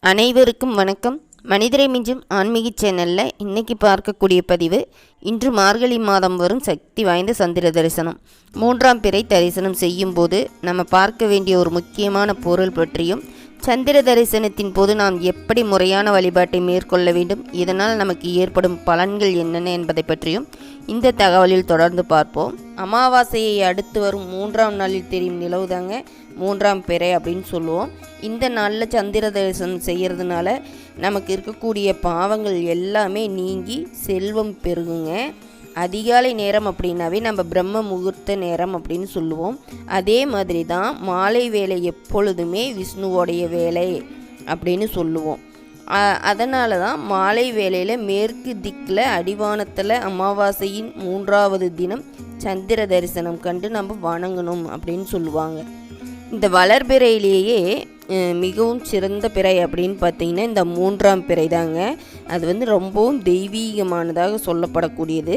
அனைவருக்கும் வணக்கம். மனிதரை மிஞ்சும் ஆன்மீக சேனலில் இன்னைக்கு பார்க்கக்கூடிய பதிவு இன்று மார்கழி மாதம் வரும் சக்தி வாய்ந்த சந்திர தரிசனம். மூன்றாம் பிறை தரிசனம் செய்யும்போது நம்ம பார்க்க வேண்டிய ஒரு முக்கியமான பொருள் பற்றியும் சந்திர தரிசனத்தின் போது நாம் எப்படி முறையான வழிபாட்டை மேற்கொள்ள வேண்டும் இதனால் நமக்கு ஏற்படும் பலன்கள் என்னென்ன என்பதை பற்றியும் இந்த தகவலில் தொடர்ந்து பார்ப்போம். அமாவாசையை அடுத்து வரும் மூன்றாம் நாளில் தெரியும் நிலவுதாங்க மூன்றாம் பிறை அப்படின்னு சொல்லுவோம். இந்த நாளில் சந்திர தரிசனம் செய்கிறதுனால நமக்கு இருக்கக்கூடிய பாவங்கள் எல்லாமே நீங்கி செல்வம் பெருகுங்க. அதிகாலை நேரம் அப்படின்னாவே நம்ம பிரம்ம முகூர்த்த நேரம் அப்படின்னு சொல்லுவோம். அதே மாதிரி தான் மாலை வேலை எப்பொழுதுமே விஷ்ணுவோடைய வேலை அப்படின்னு சொல்லுவோம். அதனால தான் மாலை வேளையில் மேற்கு திக்கில் அடிவானத்தில் அமாவாசையின் மூன்றாவது தினம் சந்திர தரிசனம் கண்டு நம்ம வணங்கணும் அப்படின்னு சொல்லுவாங்க. இந்த வளர்பிறையிலேயே மிகவும் சிறந்த பிறை அப்படின்னு பார்த்தீங்கன்னா இந்த மூன்றாம் பிறை தாங்க அது வந்து ரொம்பவும் தெய்வீகமானதாக சொல்லப்படக்கூடியது.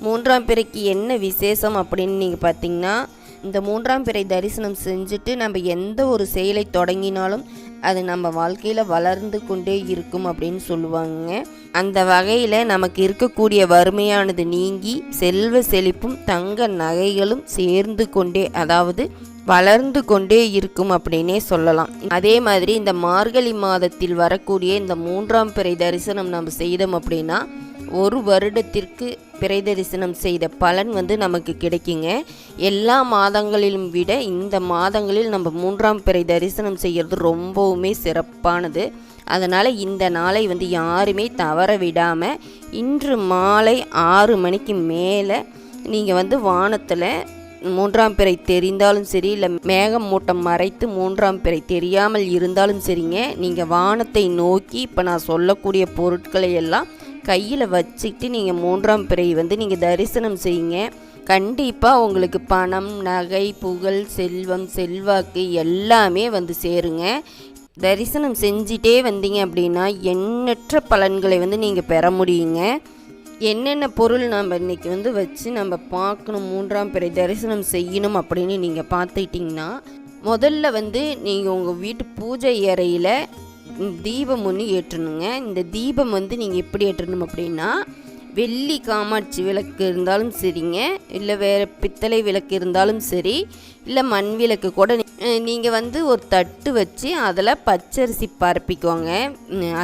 மூன்றாம் பிறைக்கு என்ன விசேஷம் அப்படின்னு நீங்கள் பார்த்தீங்கன்னா இந்த மூன்றாம் பிறை தரிசனம் செஞ்சுட்டு நம்ம எந்த ஒரு செயலை தொடங்கினாலும் அது நம்ம வாழ்க்கையில் வளர்ந்து கொண்டே இருக்கும் அப்படின்னு சொல்லுவாங்க அந்த வகையில் நமக்கு இருக்கக்கூடிய வறுமையானது நீங்கி செல்வ செழிப்பும் தங்க நகைகளும் சேர்ந்து கொண்டே அதாவது வளர்ந்து கொண்டே இருக்கும் அப்படின்னே சொல்லலாம். அதே மாதிரி இந்த மார்கழி மாதத்தில் வரக்கூடிய இந்த மூன்றாம் பிறை தரிசனம் நம்ம செய்தோம் அப்படின்னா ஒரு வருடத்திற்கு பிறை தரிசனம் செய்த பலன் வந்து நமக்கு கிடைக்குங்க. எல்லா மாதங்களிலும் விட இந்த மாதங்களில் நம்ம மூன்றாம் பிறை தரிசனம் செய்கிறது ரொம்பவுமே சிறப்பானது. அதனால் இந்த நாளை வந்து யாருமே தவற விடாமல் இன்று மாலை ஆறு மணிக்கு மேலே நீங்கள் வந்து வானத்தில் மூன்றாம் பிறை தெரிந்தாலும் சரி இல்லை மேகம் மூட்டம் மறைத்து மூன்றாம் பிறை தெரியாமல் இருந்தாலும் சரிங்க. நீங்கள் வானத்தை நோக்கி இப்போ நான் சொல்லக்கூடிய பொருட்களை எல்லாம் கையில் வச்சுக்கிட்டு நீங்கள் மூன்றாம் பிறை வந்து நீங்கள் தரிசனம் செய்யுங்க. கண்டிப்பாக உங்களுக்கு பணம் நகை புகழ் செல்வம் செல்வாக்கு எல்லாமே வந்து சேருங்க. தரிசனம் செஞ்சிட்டே வந்தீங்க அப்படின்னா எண்ணற்ற பலன்களை வந்து நீங்கள் பெற முடியுங்க. என்னென்ன பொருள் நம்ம இன்னைக்கு வந்து வச்சு நம்ம பார்க்கணும் மூன்றாம் பிறை தரிசனம் செய்யணும் அப்படின்னு நீங்கள் பார்த்துக்கிட்டிங்கன்னா முதல்ல வந்து நீங்கள் உங்கள் வீட்டு பூஜை அறையில் தீபம் ஒன்று ஏற்றணுங்க. இந்த தீபம் வந்து நீங்கள் எப்படி ஏற்றணும் அப்படின்னா வெள்ளி காமாட்சி விளக்கு இருந்தாலும் சரிங்க. இல்லை வேறு பித்தளை விளக்கு இருந்தாலும் சரி. இல்லை மண் விளக்கு கூட நீங்கள் வந்து ஒரு தட்டு வச்சு அதில் பச்சரிசி பரப்பிக்கோங்க.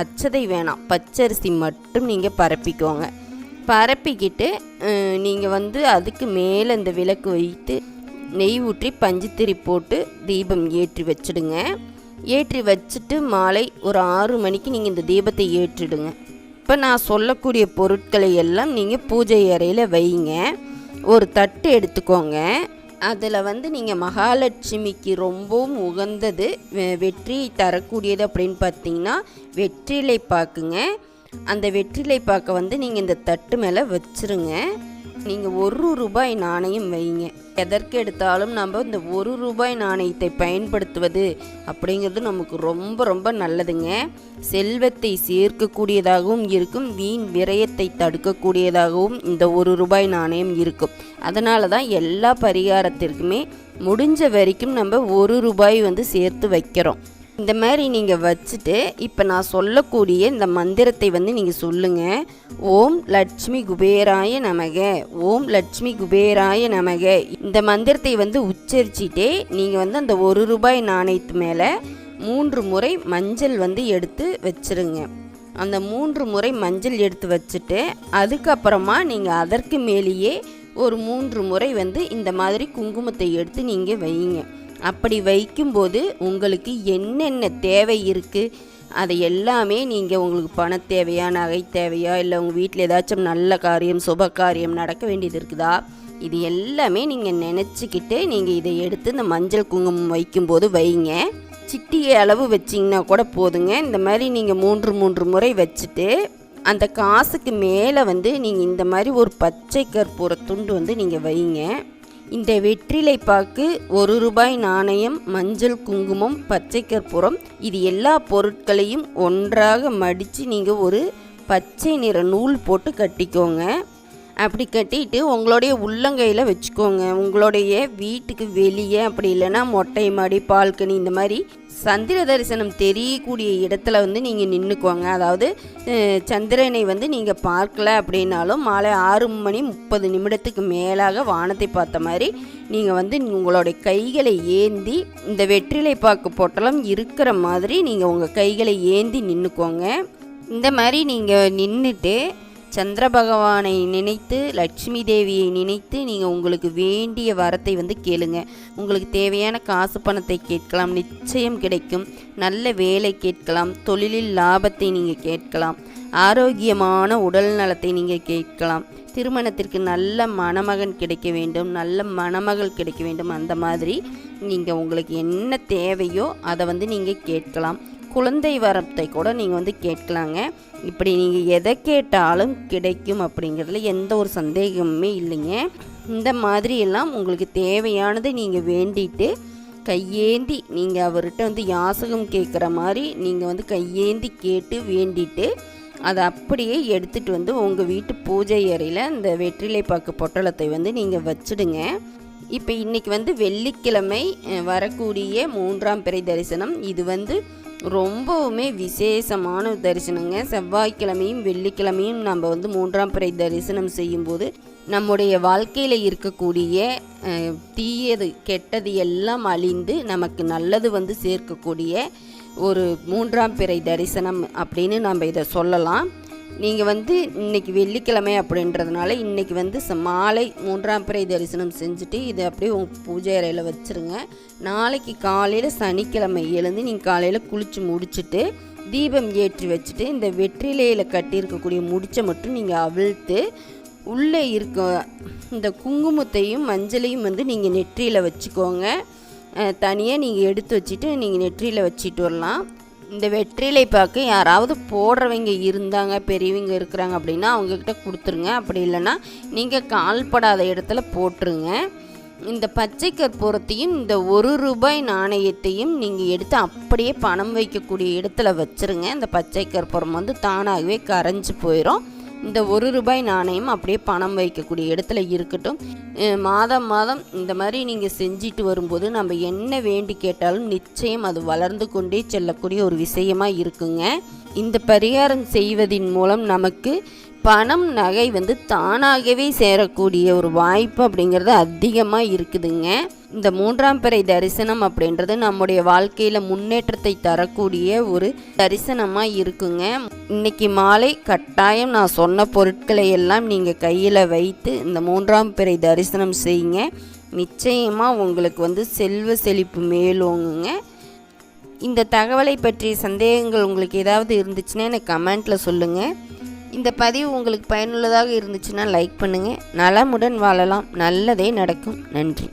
அச்சதை வேணாம். பச்சரிசி மட்டும் நீங்கள் பரப்பிக்கோங்க. பரப்பிக்கிட்டு நீங்கள் வந்து அதுக்கு மேலே இந்த விளக்கு வைத்து நெய் ஊற்றி பஞ்சுத்திரி போட்டு தீபம் ஏற்றி வச்சிடுங்க. ஏற்றி வச்சுட்டு மாலை ஒரு ஆறு மணிக்கு நீங்கள் இந்த தீபத்தை ஏற்றிடுங்க. இப்போ நான் சொல்லக்கூடிய பொருட்களை எல்லாம் நீங்கள் பூஜை அறையில் வைங்க. ஒரு தட்டு எடுத்துக்கோங்க. அதில் வந்து நீங்கள் மகாலட்சுமிக்கு ரொம்பவும் உகந்தது வெ- வெற்றியை தரக்கூடியது அப்படின்னு பார்த்தீங்கன்னா வெற்றிலை பார்க்குங்க அந்த வெற்றிலை பாக்கை வந்து நீங்கள் இந்த தட்டு மேலே வச்சிருங்க. நீங்கள் ஒரு ரூபாய் நாணயம் வைங்க. எதற்கு எடுத்தாலும் நம்ம இந்த ஒரு ரூபாய் நாணயத்தை பயன்படுத்துவது அப்படிங்கிறது நமக்கு ரொம்ப ரொம்ப நல்லதுங்க. செல்வத்தை சேர்க்கக்கூடியதாகவும் இருக்கும். வீண் விரயத்தை தடுக்கக்கூடியதாகவும் இந்த ஒரு ரூபாய் நாணயம் இருக்கும். அதனால தான் எல்லா பரிகாரத்திற்குமே முடிஞ்ச வரைக்கும் நம்ம ஒரு ரூபாய் வந்து சேர்த்து வைக்கிறோம். இந்த மாதிரி நீங்கள் வச்சுட்டு இப்போ நான் சொல்லக்கூடிய இந்த மந்திரத்தை வந்து நீங்கள் சொல்லுங்கள் ஓம் லட்சுமி குபேராய நமக. ஓம் லட்சுமி குபேராய நமக. இந்த மந்திரத்தை வந்து உச்சரிச்சிட்டே நீங்கள் வந்து அந்த ஒரு ரூபாய் நாணயத்து மேலே மூன்று முறை மஞ்சள் வந்து எடுத்து வச்சிருங்க. அந்த மூன்று முறை மஞ்சள் எடுத்து வச்சுட்டு அதுக்கப்புறமா நீங்கள் அதற்கு மேலேயே ஒரு மூன்று முறை வந்து இந்த மாதிரி குங்குமத்தை எடுத்து நீங்கள் வைங்க. அப்படி வைக்கும்போது உங்களுக்கு என்னென்ன தேவை இருக்குது அதை எல்லாமே நீங்கள் உங்களுக்கு பண தேவையா நகை தேவையா இல்லை உங்கள் வீட்டில் ஏதாச்சும் நல்ல காரியம் சுப காரியம் நடக்க வேண்டியது இருக்குதா? இது எல்லாமே நீங்கள் நினச்சிக்கிட்டு நீங்கள் இதை எடுத்து இந்த மஞ்சள் குங்குமம் வைக்கும்போது வைங்க. சிட்டியை அளவு வச்சிங்கன்னா கூட போதுங்க. இந்த மாதிரி நீங்கள் மூன்று மூன்று முறை வச்சுட்டு அந்த காசுக்கு மேலே வந்து நீங்கள் இந்த மாதிரி ஒரு பச்சை கற்பூர துண்டு வந்து நீங்கள் வைங்க. இந்த வெற்றிலை பாக்கு ஒரு ரூபாய் நாணயம் மஞ்சள் குங்குமம் பச்சை கற்பூரம் இது எல்லா பொருட்களையும் ஒன்றாக மடித்து நீங்கள் ஒரு பச்சை நிற நூல் போட்டு கட்டிக்கோங்க. அப்படி கட்டிட்டு உங்களுடைய உள்ளங்கையில் வச்சுக்கோங்க. உங்களுடைய வீட்டுக்கு வெளியே அப்படி இல்லைன்னா மொட்டை மாடி பால்கனி இந்த மாதிரி சந்திர தரிசனம் தெரியக்கூடிய இடத்துல வந்து நீங்கள் நின்றுக்குவாங்க அதாவது சந்திரனை வந்து நீங்கள் பார்க்கல அப்படின்னாலும் மாலை ஆறு மணி முப்பது நிமிடத்துக்கு மேலாக வானத்தை பார்த்த மாதிரி நீங்கள் வந்து உங்களுடைய கைகளை ஏந்தி இந்த வெற்றிலை பாக்கு பொட்டலம் இருக்கிற மாதிரி நீங்கள் உங்கள் கைகளை ஏந்தி நின்றுக்கோங்க இந்த மாதிரி நீங்கள் நின்றுட்டு சந்திர பகவானை நினைத்து லட்சுமி தேவியை நினைத்து நீங்கள் உங்களுக்கு வேண்டிய வரத்தை வந்து கேளுங்க. உங்களுக்கு தேவையான காசு பணத்தை கேட்கலாம் நிச்சயம் கிடைக்கும். நல்ல வேலை கேட்கலாம் தொழிலில் லாபத்தை நீங்கள் கேட்கலாம் ஆரோக்கியமான உடல் நலத்தை நீங்கள் கேட்கலாம். திருமணத்திற்கு நல்ல மணமகன் கிடைக்க வேண்டும் நல்ல மணமகள் கிடைக்க வேண்டும். அந்த மாதிரி நீங்கள் உங்களுக்கு என்ன தேவையோ அதை வந்து நீங்கள் கேட்கலாம். குழந்தை வரத்தை கூட நீங்கள் வந்து கேட்கலாங்க. இப்படி நீங்கள் எதை கேட்டாலும் கிடைக்கும் அப்படிங்கிறதுல எந்த ஒரு சந்தேகமுமே இல்லைங்க. இந்த மாதிரி எல்லாம் உங்களுக்கு தேவையானதை நீங்கள் வேண்டிட்டு கையேந்தி நீங்கள் அவர்கிட்ட வந்து யாசகம் கேட்குற மாதிரி நீங்கள் வந்து கையேந்தி கேட்டு வேண்டிட்டு அதை அப்படியே எடுத்துகிட்டு வந்து உங்கள் வீட்டு பூஜை அறையில் இந்த வெற்றிலை பாக்கு பொட்டலத்தை வந்து நீங்கள் வச்சுடுங்க. இப்போ இன்றைக்கி வந்து வெள்ளிக்கிழமை வரக்கூடிய மூன்றாம் பிறை தரிசனம். இது வந்து ரொம்பவுமே விசேஷமான தரிசனங்க. செவ்வாய்க்கிழமையும் வெள்ளிக்கிழமையும் நம்ம வந்து மூன்றாம் பிறை தரிசனம் செய்யும்போது நம்முடைய வாழ்க்கையில் இருக்கக்கூடிய தீயது கெட்டது எல்லாம் அழிந்து நமக்கு நல்லது வந்து சேர்க்கக்கூடிய ஒரு மூன்றாம் பிறை தரிசனம் அப்படின்னு நம்ம இதை சொல்லலாம். நீங்கள் வந்து இன்னைக்கு வெள்ளிக்கிழமை அப்படின்றதுனால இன்னைக்கு வந்து மாலை மூன்றாம் பிறை தரிசனம் செஞ்சுட்டு இதை அப்படியே உங்கள் பூஜை அறையில் வச்சுருங்க. நாளைக்கு காலையில் சனிக்கிழமை எழுந்து நீங்கள் காலையில் குளித்து முடிச்சுட்டு தீபம் ஏற்றி வச்சுட்டு இந்த வெற்றிலையில் கட்டியிருக்கக்கூடிய முடிச்சை மட்டும் நீங்கள் அவிழ்த்து உள்ளே இருக்க இந்த குங்குமத்தையும் மஞ்சளையும் வந்து நீங்கள் நெற்றியில் வச்சுக்கோங்க. தனியாக நீங்கள் எடுத்து வச்சுட்டு நீங்கள் நெற்றியில் வச்சுட்டு வரலாம். இந்த வெற்றிலை பாக்கு யாராவது போடுறவங்க இருந்தாங்க பெரியவங்க இருக்கிறாங்க அப்படின்னா அவங்கக்கிட்ட கொடுத்துருங்க. அப்படி இல்லைன்னா நீங்கள் கால்படாத இடத்துல போட்டுருங்க. இந்த பச்சை கற்பூரத்தையும் இந்த ஒரு ரூபாய் நாணயத்தையும் நீங்கள் எடுத்து அப்படியே பணம் வைக்கக்கூடிய இடத்துல வச்சுருங்க. இந்த பச்சை கற்பூரம் வந்து தானாகவே கரைஞ்சு போயிடும் இந்த ஒரு ரூபாய் நாணயம் அப்படியே பணம் வைக்கக்கூடிய இடத்துல இருக்கட்டும். மாதம் மாதம் இந்த மாதிரி நீங்கள் செஞ்சுட்டு வரும்போது நம்ம என்ன வேண்டி கேட்டாலும் நிச்சயம் அது வளர்ந்து கொண்டே செல்லக்கூடிய ஒரு விஷயமாக இருக்குங்க. இந்த பரிகாரம் செய்வதின் மூலம் நமக்கு பணம் நகை வந்து தானாகவே சேரக்கூடிய ஒரு வாய்ப்பு அப்படிங்கிறது அதிகமாக இருக்குதுங்க. இந்த மூன்றாம் பிறை தரிசனம் அப்படின்றது நம்முடைய வாழ்க்கையில் முன்னேற்றத்தை தரக்கூடிய ஒரு தரிசனமாக இருக்குங்க. இன்னைக்கு மாலை கட்டாயம் நான் சொன்ன பொருட்களை எல்லாம் நீங்கள் கையில் வைத்து இந்த மூன்றாம் பிறை தரிசனம் செய்யுங்க. நிச்சயமாக உங்களுக்கு வந்து செல்வ செழிப்பு மேலோங்குங்க. இந்த தகவலை பற்றிய சந்தேகங்கள் உங்களுக்கு ஏதாவது இருந்துச்சுன்னா எனக்கு கமெண்ட்டில் சொல்லுங்கள் இந்த பதிவு உங்களுக்கு பயனுள்ளதாக இருந்துச்சுன்னா லைக் பண்ணுங்கள் நலமுடன் வாழலாம். நல்லதே நடக்கும். நன்றி.